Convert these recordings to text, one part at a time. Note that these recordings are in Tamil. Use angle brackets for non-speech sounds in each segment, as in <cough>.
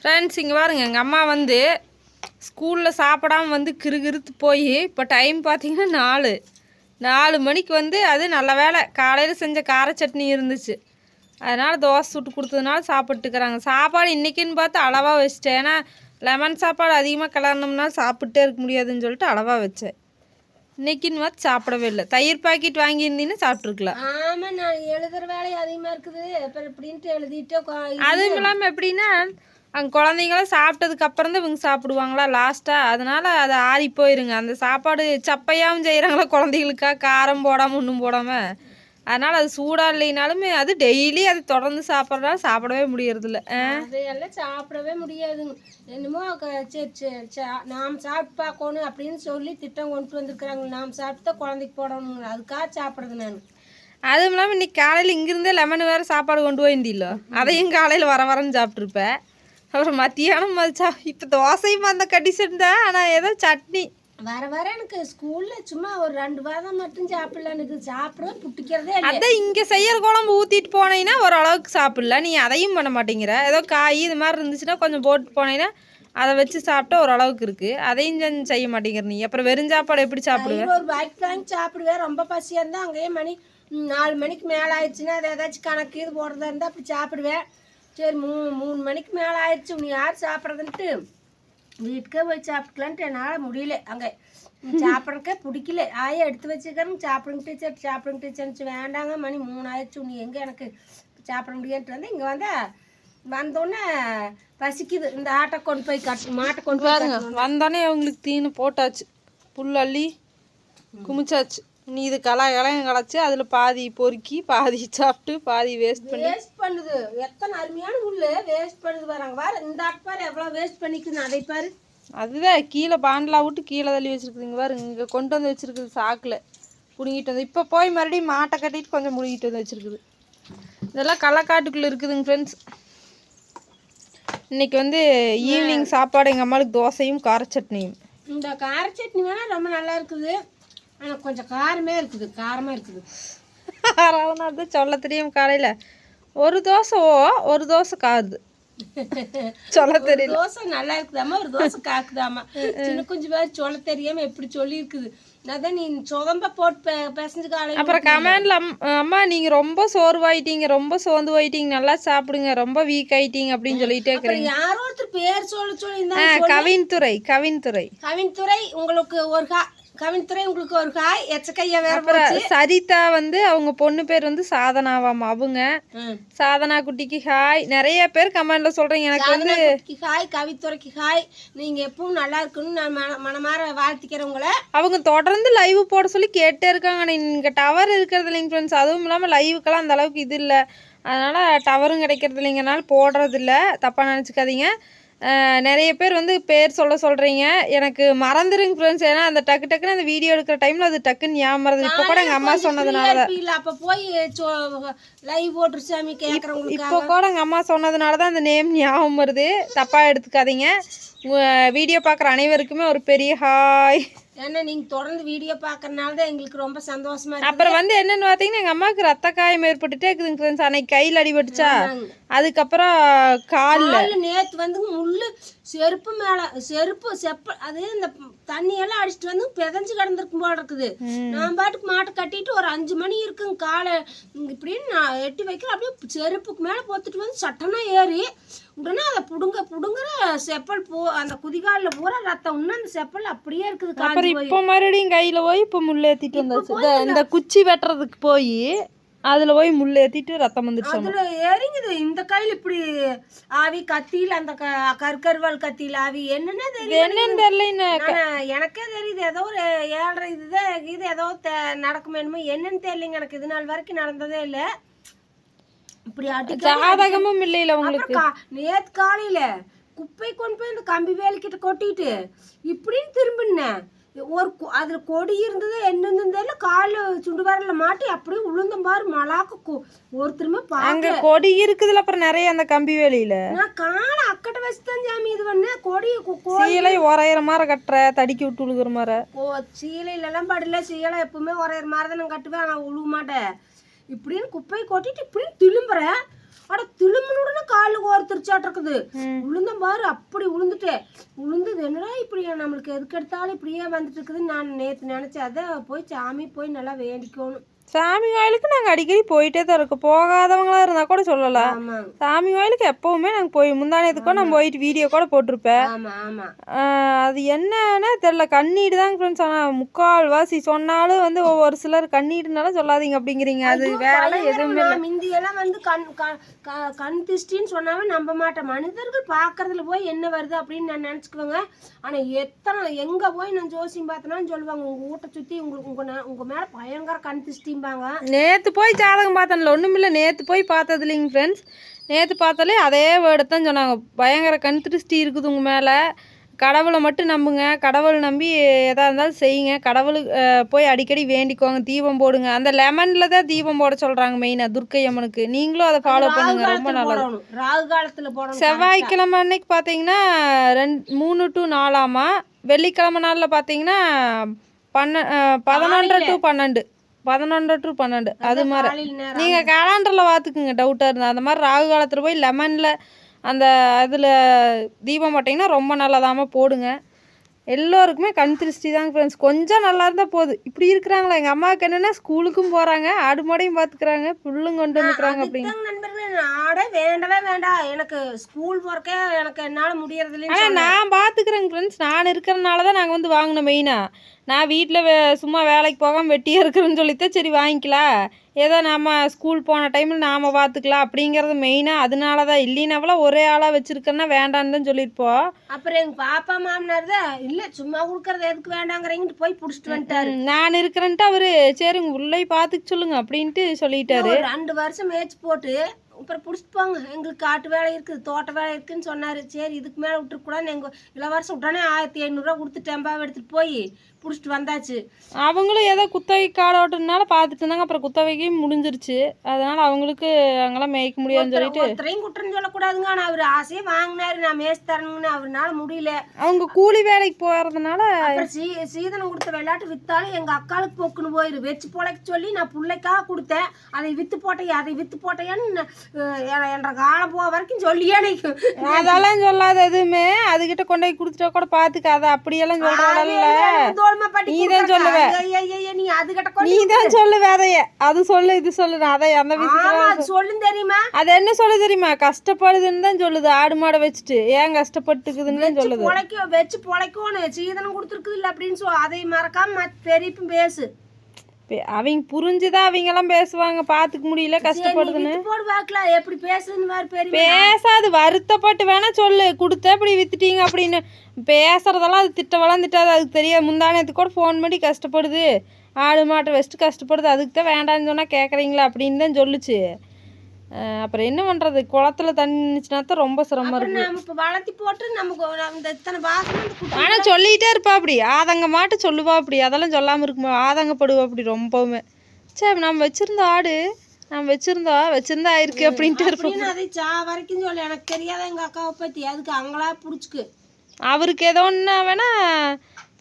ஃப்ரெண்ட்ஸ் இங்கே பாருங்க எங்கள் அம்மா வந்து ஸ்கூலில் சாப்பிடாம வந்து கிறுகிறுத்து போய் இப்போ டைம் பார்த்தீங்கன்னா நாலு. நாலு மணிக்கு வந்து அது நல்ல வேலை காலையில் செஞ்ச கார சட்னி இருந்துச்சு. அதனால் தோசை சுட்டு கொடுத்ததுனால சாப்பிட்டுக்கிறாங்க சாப்பாடு இன்றைக்கின்னு பார்த்து அளவாக வச்சிட்டேன். ஏன்னா லெமன் சாப்பாடு அதிகமாக கிளறணும்னா சாப்பிட்டே இருக்க முடியாதுன்னு சொல்லிட்டு அளவாக வச்சேன். இன்னைக்குன்னு பார்த்து சாப்பிடவே இல்லை. தயிர் பாக்கெட் வாங்கியிருந்தீங்கன்னா சாப்பிட்ருக்கலாம் ஆமா நான் எழுதுற வேலை அதிகமா இருக்குது. அப்புறம் இப்படின்ட்டு எழுதிட்டு அதுவும் இல்லாமல் எப்படின்னா அங்கே குழந்தைங்களாம் சாப்பிட்டதுக்கு அப்புறம் தான் இவங்க சாப்பிடுவாங்களா லாஸ்ட்டாக அதனால அது ஆறி போயிருங்க. அந்த சாப்பாடு சப்பையாகவும் செய்கிறாங்களா குழந்தைகளுக்கா? காரம் போடாமல் ஒன்றும் போடாமல் அதனால் அது சூடாக இல்லைனாலுமே அது டெய்லி அது தொடர்ந்து சாப்பிட்றதால சாப்பிடவே முடியறதில்ல. ஆ? அதையெல்லாம் சாப்பிடவே முடியாதுங்க. என்னமோ சரி சரி சா- நாம் சாப்பிட்டு பார்க்கணும் அப்படின்னு சொல்லி திட்டம் கொண்டு வந்திருக்கிறாங்க. நாம் சாப்பிட்டு குழந்தைக்கு போடணும் அதுக்காக சாப்பிட்றது நான். அதுவும் இல்லாமல் இன்னைக்கு காலையில் இங்கிருந்தே லெமன் வேறு சாப்பாடு கொண்டு போயிருந்தீங்களோ அதையும் காலையில் வர வரன்னு சாப்பிட்ருப்பேன் அப்புறம் மத்தியானம் மதிச்சா இப்போ தோசையும் அந்த கண்டிஷன் தான் ஆனால் ஏதோ சட்னி. வர வர எனக்கு ஸ்கூல்ல சும்மா ஒரு ரெண்டு வாரம் மட்டும் சாப்பிடலாம் எனக்கு சாப்பிடவே பிடிக்கிறதே இல்லை அதான் இங்கே செய்யற குழம்பு ஊற்றிட்டு போனீங்கன்னா ஓரளவுக்கு சாப்பிடல. நீ அதையும் பண்ண மாட்டேங்கிற. ஏதோ காய் இது மாதிரி இருந்துச்சுன்னா கொஞ்சம் போட்டு போனீங்கன்னா அதை வச்சு சாப்பிட்டா ஓரளவுக்கு இருக்குது அதையும் செஞ்சு செய்ய மாட்டேங்கிற நீ. அப்புறம் வெறும் சாப்பாடு எப்படி சாப்பிடுவேன் ஒரு பாக்கெட் வாங்கி சாப்பிடுவேன் ரொம்ப பசியாக இருந்தால் அங்கேயே மணி நாலு மணிக்கு மேலே ஆயிடுச்சுன்னா அது ஏதாச்சும் கணக்கு இது போடுறதா இருந்தால் அப்படி சாப்பிடுவேன் சரி மூ மூணு மணிக்கு மேலே ஆயிடுச்சு. நீ யார் சாப்பிட்றதுன்ட்டு? வீட்டுக்கே போய் சாப்பிட்டுக்கலான்ட்டு என்னால் முடியல. அங்கே சாப்பிட்றக்கே பிடிக்கல. ஆயே எடுத்து வச்சுக்கிறேன். சாப்பிடுங்க டீச்சர். சாப்பிடுங்க டீச்சர்னு வேண்டாங்க மணி மூணு ஆயிடுச்சு நீ எங்கே எனக்கு சாப்பிட முடியான்ட்டு வந்து இங்கே வந்தா வந்தோடனே பசிக்குது. இந்த ஆட்டை கொண்டு போய் கட் மாட்டை கொண்டு பாருங்க வந்தோடனே அவங்களுக்கு தீனு போட்டாச்சு. புல் அள்ளி குமிச்சாச்சு. நீ இது கலா கலையும் களைச்சி அதில் பாதி பொறுக்கி பாதி சாப்பிட்டு பாதி வேஸ்ட் பண்ணி பண்ணுது? எத்தனை அருமையான முள்ளு வேஸ்ட் பண்ணுது பாருங்க பாரு இந்த பாரு எவ்வளோ வேஸ்ட் பண்ணிக்குது அதை பாரு. அதுதான் கீழே பாண்டலா விட்டு கீழே தள்ளி வச்சிருக்குதுங்க பாரு. இங்கே கொண்டு வந்து வச்சிருக்குது சாக்கில். பிடுங்கிட்டு வந்து இப்போ போய் மறுபடியும் மாட்டை கட்டிட்டு கொஞ்சம் முழுகிட்டு வந்து வச்சிருக்குது. இதெல்லாம் களக்காட்டுக்குள்ளே இருக்குதுங்க ஃப்ரெண்ட்ஸ் இன்னைக்கு வந்து ஈவினிங் சாப்பாடு எங்கள் அம்மாளுக்கு தோசையும் கார சட்னியும். இந்த கார சட்னி வேணா ரொம்ப நல்லா இருக்குது. ஆனால் கொஞ்சம் காரமே இருக்குது காரமாக இருக்குது. <laughs> ஆறாவது தான் சொல்ல தெரியும் காலையில் ஒரு தோசை ஓ ஒரு தோசை காருது சொல்ல தெரியல. தோசை நல்லா இருக்குதாம்மா ஒரு தோசை காக்குதாம்மா. சின்ன கொஞ்சம் பேர் சொல்ல தெரியாம எப்படி சொல்லி இருக்குது அதான் நீ சொதம்ப போட்டு பே- பிசைஞ்சு காலையில் அப்புறம் கமெண்ட்ல அம்மா நீங்க ரொம்ப சோர்வாயிட்டீங்க ரொம்ப சோர்ந்து போயிட்டீங்க நல்லா சாப்பிடுங்க ரொம்ப வீக் ஆயிட்டீங்க அப்படின்னு சொல்லிட்டே இருக்கிறீங்க. யாரோ ஒருத்தர் பேர் சொல்ல சொல்லி கவின்துறை கவின்துறை கவின்துறை உங்களுக்கு ஒரு கா கவின்துறை உங்களுக்கு ஒரு காய் எச்சக்கையா வேற அப்புறம் சரிதா வந்து அவங்க பொண்ணு பேர் வந்து சாதனாவாம் அவங்க. சாதனா குட்டிக்கு ஹாய். நிறைய பேர் கமெண்ட்ல சொல்றீங்க. எனக்கு வந்து ஹாய் கவித்துறைக்கு ஹாய். நீங்க எப்பவும் நல்லா இருக்கணும்னு நான் மன மனமார வாழ்த்திக்கிறேன் உங்களை. அவங்க தொடர்ந்து லைவ் போட சொல்லி கேட்டே இருக்காங்க. இங்கே டவர் இருக்கிறது இல்லைங்க ஃப்ரெண்ட்ஸ் அதுவும் இல்லாமல் லைவுக்கெல்லாம் அந்த அளவுக்கு இது இல்லை. அதனால் டவரும் கிடைக்கிறது இல்லைங்கனால போடுறது இல்லை. தப்பாக நினச்சிக்காதீங்க. நிறைய பேர் வந்து பேர் சொல்ல சொல்கிறீங்க எனக்கு மறந்துருங்க ஃப்ரெண்ட்ஸ் ஏன்னா அந்த டக்கு டக்குன்னு அந்த வீடியோ எடுக்கிற டைமில் அது டக்குன்னு ஞாபகம் இப்போ கூட எங்கள் அம்மா சொன்னதுனால தான். அப்ப போய் லைவ் போட்டு சாமி இப்போ கூட எங்கள் அம்மா சொன்னதுனால தான் அந்த நேம் ஞாபகம் வருது. தப்பாக எடுத்துக்காதீங்க. வீடியோ பார்க்குற அனைவருக்குமே ஒரு பெரிய ஹாய் ஏன்னா நீங்க தொடர்ந்து வீடியோ பாக்குறதுனால தான் எங்களுக்கு ரொம்ப சந்தோஷமா இருக்கு அப்புறம் வந்து என்னன்னு பார்த்தீங்கன்னா எங்கள் அம்மாவுக்கு ரத்த காயம் ஏற்பட்டுட்டே இருக்குதுங்க ஃப்ரெண்ட்ஸ் அன்னைக்கு கையில் அடிபட்டுச்சா அதுக்கப்புறம் காலில். நேத்து வந்து முள்ளு செருப்பு மேல செருப்பு செப்ப அது இந்த தண்ணியெல்லாம் அடிச்சிட்டு வந்து பிதஞ்சு கிடந்திருக்கும் போல இருக்குது. நான் பாட்டுக்கு மாட்டை கட்டிட்டு ஒரு அஞ்சு மணி இருக்குங்க காலை. இப்படின்னு நான் எட்டி வைக்கிறேன் அப்படியே செருப்புக்கு மேல போத்துட்டு வந்து சட்டனா ஏறி உடனே அதை புடுங்க புடுங்குற செப்பல் போ அந்த குதிகாலில் பூரா ரத்தம் இன்னும் அந்த செப்பல் அப்படியே இருக்குது அப்புறம் இப்போ மறுபடியும் கையில் போய் இப்போ முள் ஏற்றிட்டு வந்தாச்சு. இந்த குச்சி வெட்டுறதுக்கு போய் அதில் போய் முள் ஏற்றிட்டு ரத்தம் வந்துடுச்சு அதுல ஏறிங்குது இந்த கையில் இப்படி ஆவி கத்தியில் அந்த க கற்கருவால் கத்தியில் ஆவி என்னென்ன தெரியும் என்னன்னு தெரியல எனக்கே தெரியுது. ஏதோ ஒரு ஏழரை இதுதான் இது ஏதோ த- நடக்கும் என்னமோ என்னன்னு தெரியலைங்க. எனக்கு இது நாள் வரைக்கும் நடந்ததே இல்ல. இப்படி ஜாதகமும் இல்லையில உங்களுக்கு? நேத்து காலையில குப்பை கொண்டு போய் இந்த கம்பி வேலைக்கிட்ட கொட்டிட்டு இப்படின்னு திரும்பினேன். ஒரு அதுல கொடி இருந்தது என்னன்னு தெரியல காலு சுண்டு வரல மாட்டி அப்படியே உளுந்த மாதிரி மலாக்க ஒருத்தருமே அங்கே கொடி இருக்குதுல அப்புறம் நிறைய அந்த கம்பி வேலியில்? நான் காலை அக்கட்ட வச்சு தான் சாமி இது பண்ணேன். கொடி சீலை உரையிற மாதிரி கட்டுற தடிக்கி விட்டு விழுகிற மாதிரி. ஓ சீலையிலலாம் படல. சீலை எப்பவுமே ஒரே மாதிரி தான் நான் கட்டுவேன். ஆனால் உழுவ மாட்டேன். இப்படின்னு குப்பையை கொட்டிட்டு இப்படின்னு திரும்புறேன் அட திரும்பினுடனே காலில் கோர்த்துருச்சாட்டு இருக்குது. ம். விழுந்தேன் பாரு அப்படி விழுந்துட்டேன் விழுந்தது என்னடா இப்படி நம்மளுக்கு எதுக்கு எடுத்தாலும் இப்படியே வந்துட்டு இருக்குதுன்னு நான் நேற்று நினச்சேன். அதான் போய் சாமி போய் நல்லா வேண்டிக்கணும். சாமி கோயிலுக்கு நாங்கள் அடிக்கடி போயிட்டே தான் இருக்கோம். போகாதவங்களா இருந்தால் கூட சொல்லலாம். சாமி கோயிலுக்கு எப்பவுமே நாங்கள் போய் முந்தானத்துக்கோ நான் போயிட்டு வீடியோ கூட போட்டிருப்பேன். அது என்னன்னா தெரில கண்ணீடு தாங்க ஃப்ரெண்ட்ஸ் ஆனால் முக்கால் வாசி சொன்னாலும் வந்து ஒவ்வொரு சிலர் கண்ணீடுனால சொல்லாதீங்க அப்படிங்கிறீங்க. அது வேறலாம் எதுவுமே இல்லை. முந்தி எல்லாம் வந்து கண் கண் திஷ்டின்னு சொன்னாவே நம்ப மாட்டேன். மனிதர்கள் பார்க்கறதுல போய் என்ன வருது அப்படின்னு நான் நினச்சிக்குவேங்க. ஆனா எத்தனை எங்க போய் நான் ஜோசியம் பார்த்தனாலும் சொல்லுவாங்க உங்க வீட்டை சுத்தி உங்களுக்கு உங்க நே- உங்க மேல பயங்கர கண் திஷ்டிம்பாங்க நேற்று போய் ஜாதகம் பார்த்தேன்ல ஒன்றுமில்ல நேற்று போய் பார்த்தது இல்லைங்க ஃப்ரெண்ட்ஸ் நேற்று பார்த்தாலே அதே வேர்டு தான் சொன்னாங்க. பயங்கர கண் திருஷ்டி இருக்குது உங்கள் மேலே. கடவுளை மட்டும் நம்புங்க. கடவுள் நம்பி எதாக இருந்தாலும் செய்யுங்க. கடவுளுக்கு போய் அடிக்கடி வேண்டிக்கோங்க. தீபம் போடுங்க. அந்த லெமனில் தான் தீபம் போட சொல்கிறாங்க மெயினாக துர்க்கை அம்மனுக்கு. நீங்களும் அதை ஃபாலோ பண்ணுங்க. ரொம்ப நல்லது போடணும். ராகு காலத்துல போடணும் செவ்வாய்க்கிழமை அன்னைக்கு பார்த்தீங்கன்னா ரெண்டு மூணு டு நாலாமா? வெள்ளிக்கிழமை நாளில் பார்த்தீங்கன்னா பன்ன அஹ், பதினொன்றரை டு பன்னெண்டு. பதினொன்றரை டு பன்னெண்டு. அது மாதிரி. நீங்கள் கேலண்டரில் பார்த்துக்குங்க டவுட்டாக இருந்தால் அந்த மாதிரி ராகு காலத்தில் போய் லெமனில் அந்த இதில் தீபம் போட்டிங்கன்னா ரொம்ப நல்லதாம போடுங்க. எல்லோருக்குமே கண் திருஷ்டி தாங்க ஃப்ரெண்ட்ஸ் கொஞ்சம் நல்லா இருந்தால் போதும் இப்படி இருக்கிறாங்களா? எங்கள் அம்மாவுக்கு என்னென்னா ஸ்கூலுக்கும் போகிறாங்க ஆடு மாடையும் பார்த்துக்கிறாங்க புல்லும் கொண்டு வந்துக்கிறாங்க நண்பர்களே நாடே வேண்டவே வேண்டாம் எனக்கு ஸ்கூல் போறக்கே எனக்கு என்னால முடியறது இல்லைன்னு ஆனால் நான் பார்த்துக்கிறேங்க ஃப்ரெண்ட்ஸ் நான் இருக்கிறனால தான் நாங்கள் வந்து வாங்கினோம் மெயினாக நான் வீட்டில் வே சும்மா வேலைக்கு போகாமல் வெட்டியாக இருக்கிறேன்னு சொல்லித்தான் சரி வாங்கிக்கலாம் ஏதோ நம்ம ஸ்கூல் போன டைமில் நாம் பார்த்துக்கலாம் அப்படிங்கிறது மெயினாக அதனால தான் இல்லைனாவெல்லாம் ஒரே ஆளாக வச்சுருக்கேன்னா வேண்டான்னு தான் சொல்லியிருப்போம். அப்புறம் எங்க பாப்பா மாமனார் தான் இல்ல சும்மா கொடுக்கறது எதுக்கு வேண்டாங்கிறீங்கன்னு போய் புடிச்சிட்டு வந்துட்டாரு. நான் இருக்கிறேன்ட்டு அவர் சரிங்க உள்ளே பார்த்துக்க சொல்லுங்க அப்படின்ட்டு சொல்லிட்டாரு. ரெண்டு வருஷம் மேய்ச்சி போட்டு அப்புறம் பிடிச்சிட்டு போங்க எங்களுக்கு காட்டு வேலை இருக்குது தோட்ட வேலை இருக்குன்னு சொன்னாரு. சரி இதுக்கு மேலே விட்டுருக்கூடாதுன்னு எங்கள் இளவரசம் உடனே ஆயிரத்தி ஐநூறுரூவா கொடுத்து டெம்பாவை எடுத்துட்டு போய் பிடிச்சிட்டு வந்தாச்சு. அவங்களும் ஏதோ குத்தகை காடோட்டனால பார்த்துட்டு இருந்தாங்க. அப்புறம் குத்தகைக்கும் முடிஞ்சிருச்சு. அதனால அவங்களுக்கு அங்கெல்லாம் மேய்க்க முடியாதுன்னு சொல்லிட்டு ஒருத்தரையும் குற்றம் சொல்லக்கூடாதுங்க. ஆனால் அவர் ஆசையே வாங்கினாரு. நான் மேய்ச்சி தரணுங்கன்னு அவர்னால முடியல. அவங்க கூலி வேலைக்கு போகிறதுனால சீ சீதனம் கொடுத்த விளையாட்டு வித்தாலும் எங்க அக்காளுக்கு போக்குன்னு போயிரு. வச்சு பொழைக்க சொல்லி நான் பிள்ளைக்காக கொடுத்தேன். அதை வித்து போட்டையா அதை வித்து போட்டையான்னு என்ற காலம் போக வரைக்கும் சொல்லியே நிற்கும் அதெல்லாம் சொல்லாத எதுவுமே. அதுகிட்ட கொண்டு போய் கொடுத்துட்டா கூட பார்த்துக்காத அப்படியெல்லாம் சொல்கிறாடல்ல பட்டி நீதான் சொல்லுவ. நீ அதுகிட்ட கொண்டு நீ தான் சொல்லு வேதைய அது சொல்லு இது சொல்லு அதை அந்த விஷயம் அது சொல்லும் தெரியுமா? அது என்ன சொல்லு தெரியுமா? கஷ்டப்படுதுன்னு தான் சொல்லுது. ஆடு மாடை வச்சுட்டு ஏன் கஷ்டப்பட்டுக்குதுன்னு தான் சொல்லுது. பொழைக்க வச்சு பொழைக்கணும் சீதனம் கொடுத்துருக்குது இல்லை அப்படின்னு சொல் அதை மறக்காம பெரியப்பும் பேசு. அவங்க புரிஞ்சுதான் அவங்க எல்லாம் பேசுவாங்க. பார்த்துக்க முடியல கஷ்டப்படுதுன்னு. எப்படி பெரிய பேசாது வருத்தப்பட்டு வேணா சொல்லு. கொடுத்த இப்படி வித்துட்டீங்க அப்படின்னு. பேசுறதெல்லாம் அது திட்டவெல்லாம் திட்டாது அதுக்கு தெரியாது. முந்தானத்துக்கு கூட ஃபோன் பண்ணி கஷ்டப்படுது. ஆடு மாட்டை வச்சுட்டு கஷ்டப்படுது. அதுக்கு தான் வேண்டாம்னு சொன்னால் கேட்குறீங்களா அப்படின்னு தான் சொல்லுச்சு. அப்புறம் என்ன பண்ணுறது குளத்துல தண்ணி நின்றுச்சுனா தான் ரொம்ப சிரமம் இருக்கு. நம்ம இப்போ வளர்த்தி போட்டு நமக்கு அந்த இத்தனை வாசம் ஆனால் சொல்லிகிட்டே இருப்பா அப்படி. ஆதங்க மாட்டு சொல்லுவா அப்படி. அதெல்லாம் சொல்லாமல் இருக்குமா ஆதங்கப்படுவா அப்படி ரொம்பவுமே. சரி நம்ம வச்சிருந்த ஆடு நம்ம வச்சிருந்தா வச்சிருந்தா ஆயிருக்கு அப்படின்ட்டு இருப்போம். அதை சா வரைக்கும் சொல்லு. எனக்கு தெரியாத எங்க அக்காவை பத்தி. அதுக்கு அங்களா புடிச்சுக்கு. அவருக்கு ஏதோ ஒன்றா வேணா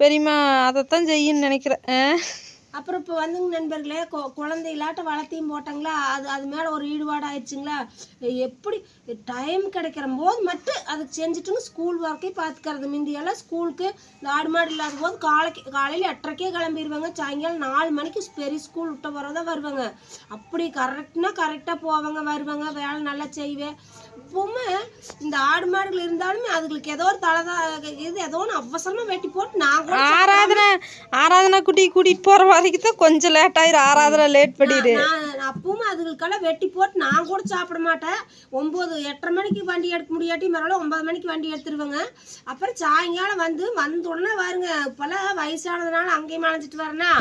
பெரியம்மா அதைத்தான் செய்யுன்னு நினைக்கிறேன்? அப்புறம் இப்போ வந்துங்க நண்பர்களே கொ- குழந்தைகளாட்ட வளர்த்தியும் போட்டாங்களா? அது அது மேலே ஒரு ஈடுபாடு ஆயிடுச்சுங்களா எப்படி டைம் கிடைக்கிற போது மட்டும் அதுக்கு செஞ்சுட்டுங்க ஸ்கூல் ஒர்க்கே பார்த்துக்கிறது முந்தியெல்லாம் ஸ்கூலுக்கு இந்த ஆடு மாடு இல்லாத போது காலைக்கு காலையில் எட்டரைக்கே கிளம்பிடுவாங்க சாயங்காலம் நாலு மணிக்கு பெரிய ஸ்கூல் விட்ட வரதான் வருவாங்க. அப்படி கரெக்ட்னா கரெக்டாக போவாங்க வருவாங்க. வேலை நல்லா செய்வேன். இப்போவுமே இந்த ஆடு மாடுகள் இருந்தாலுமே அதுகளுக்கு ஏதோ ஒரு தலை இது ஏதோ ஒன்று அவசரமாக வெட்டி போட்டு நாங்கள் ஆராதனை ஆராதனை குட்டி கூட்டிகிட்டு போகிற வரைக்கும் தான் கொஞ்சம் லேட் ஆயிரும். ஆராதனை லேட் பண்ணிடு நான் அப்பவும் அதுகளுக்கெல்லாம் வெட்டி போட்டு நான் கூட சாப்பிட மாட்டேன். ஒம்பது எட்டரை மணிக்கு வண்டி எடுக்க முடியாட்டி மறுபடியும் ஒன்பது மணிக்கு வண்டி எடுத்துருவேங்க. அப்புறம் சாயங்காலம் வந்து வந்த உடனே வருங்க இப்போல்லாம் வயசானதுனால அங்கேயும் அலைஞ்சிட்டு வரேன்னா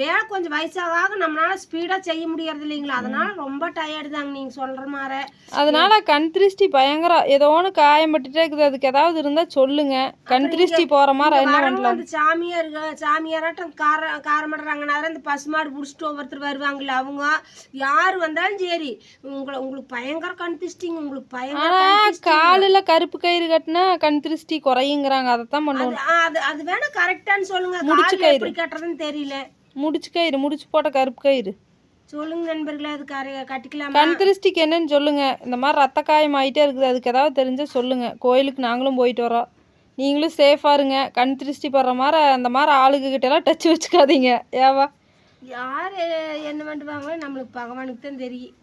வேலை கொஞ்சம் வயசாக நம்மளால ஸ்பீடாக செய்ய முடியறது இல்லைங்களா? அதனால ரொம்ப டயர்டு தாங்க நீங்கள் சொல்கிற மாதிரி அதனால கண் திருஷ்டி பயங்கரம் ஏதோ ஒன்று காயம் பட்டுட்டே இருக்குது. அதுக்கு ஏதாவது இருந்தால் சொல்லுங்க. கண் திருஷ்டி போகிற மாதிரி என்ன பண்ணலாம்? அந்த சாமியார் சாமியாராட்டம் கார காரமடுறாங்கனால அந்த பசுமாடு பிடிச்சிட்டு ஒவ்வொருத்தர் வருவாங்கல்ல அவங்க யார் வந்தாலும் சரி உங்களை உங்களுக்கு பயங்கர கண் திஷ்டிங்க உங்களுக்கு பயங்கர. காலில் கருப்பு கயிறு கட்டினா கண் திருஷ்டி குறையுங்கிறாங்க அதைத்தான் பண்ணுவோம். அது- அது அது வேணா கரெக்டான்னு சொல்லுங்க முடிச்சு எப்படி கட்டுறதுன்னு தெரியல. முடிச்சு கயிறு முடிச்சு போட்ட கருப்பு கயிறு. சொல்லுங்க நண்பர்களே அது கட்டிக்கலாமா? கண் திருஷ்டிக்கு என்னன்னு சொல்லுங்க இந்த மாதிரி ரத்த காயம் ஆகிட்டே இருக்குது அதுக்கு ஏதாவது தெரிஞ்சால் சொல்லுங்க கோயிலுக்கு நாங்களும் போயிட்டு வரோம். நீங்களும் சேஃபாக இருங்க. கண் திருஷ்டி படுற மாதிரி அந்த மாதிரி ஆளுங்கக்கிட்டலாம் டச் வச்சுக்காதீங்க. ஏவா? யார் என்ன பண்ணுவாங்களோ நம்மளுக்கு பகவானுக்கு தான் தெரியும்.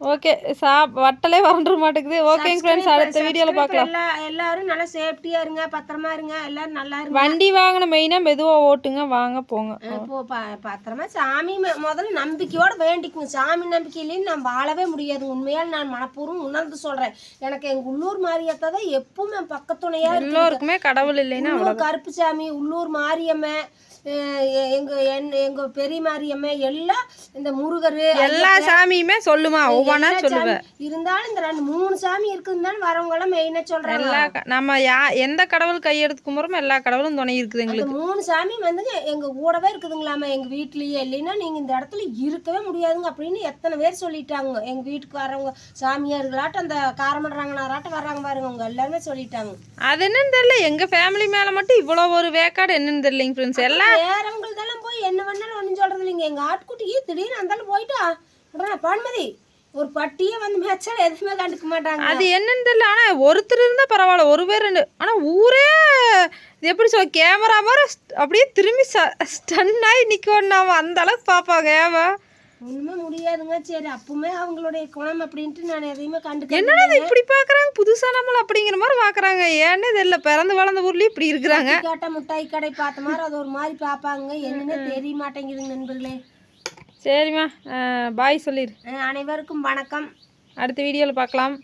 ஓகே சா வட்டலே வறண்டுற மாட்டேங்குது. ஓகேங்க ஃப்ரெண்ட்ஸ் அடுத்த வீடியோவில் பார்க்கலாம் எல்லா எல்லாரும் நல்லா சேஃப்டியா இருங்க பத்திரமா இருங்க. எல்லாரும் நல்லா இருங்க. வண்டி வாங்கின மெயினாக மெதுவாக ஓட்டுங்க வாங்க போங்க. ப- பத்திரமா. சாமி முதல்ல நம்பிக்கையோட வேண்டிக்குங்க. சாமி நம்பிக்கை இல்லைன்னு நான் வாழவே முடியாது. உண்மையால் நான் மனப்பூர்வம் உணர்ந்து சொல்றேன். எனக்கு எங்க உள்ளூர் மாரியத்தை தான் எப்பவுமே பக்கத்துணையா இருக்கு எல்லோருக்குமே கடவுள் இல்லைன்னா உள்ளூர் கருப்புசாமி உள்ளூர் மாரியம்மை அஹ் எ- எங்க என்- எங்க பெரிய மாரியம்மை எல்லாம் இந்த முருகர் எல்லா சாமியுமே சொல்லுமா ஒவ்வொன்றா சொல்லுவேன் இருந்தாலும் இந்த ரெண்டு மூணு சாமி இருக்குன்னு தான் வரவங்க எல்லாம் மெயினா சொல்றாங்க. எல்லா நம்ம யா எந்த கடவுள் கையெடுத்து கும்பிட்றோமோ எல்லா கடவுளும் துணை இருக்குது எங்களுக்கு. மூணு சாமி வந்துங்க எங்க கூடவே இருக்குதுங்களாமா எங்க வீட்லயே. இல்லைன்னா நீங்க இந்த இடத்துல இருக்கவே முடியாதுங்க அப்படின்னு எத்தனை பேர் சொல்லிட்டாங்க. எங்க வீட்டுக்கு வரவங்க சாமியார்களாட்டம் அந்த காரமடுறாங்கனாராட்டம் வர்றாங்க பாருங்க அவங்க எல்லாருமே சொல்லிட்டாங்க. அது என்னன்னு தெரியல எங்கள் ஃபேமிலி மேலே மட்டும் இவ்வளோ ஒரு வேக்காடு என்னன்னு தெரியலைங்க ஃப்ரெண்ட்ஸ் எல்லாம் வேறவங்களுக்கெல்லாம் போய் என்ன வேணாலும் ஒன்றும் சொல்கிறது இல்லைங்க எங்கள் ஆட்டுக்குட்டி திடீர்னு அந்தாலும் போயிட்டா. உடனே பான்மதி ஒரு பட்டியே வந்து மேய்ச்சாலும் எதுவுமே கண்டுக்க மாட்டாங்க. அது என்னன்னு தெரியல. ஆனால் ஒருத்தர் இருந்தால் பரவாயில்ல. ஒரு பேர் ரெண்டு. ஆனால் ஊரே இது எப்படி சொல்ல கேமரா மாதிரி அப்படியே திரும்பி ஸ்டன் ஆகி நிற்கணும் அந்த அளவுக்கு பார்ப்பாங்க ஏவா ஒண்ணுமே முடியாதுங்க. சரி அப்பவுமே அவங்களுடைய குணம் அப்படின்ட்டு நான் எதையுமே கண்டுக்க என்னடா இப்படி பார்க்குறாங்க புதுசாக நம்மள அப்படிங்கிற மாதிரி பார்க்குறாங்க ஏன்னு தெரியல பிறந்து வளர்ந்த ஊர்லேயும் இப்படி இருக்கிறாங்க. கேட்ட மிட்டாய் கடை பார்த்த மாதிரி அது ஒரு மாதிரி பார்ப்பாங்க. என்னன்னே தெரிய மாட்டேங்குதுங்க நண்பர்களே. சரிம்மா பாய் சொல்லிடு அனைவருக்கும் வணக்கம். அடுத்த வீடியோவில் பார்க்கலாம்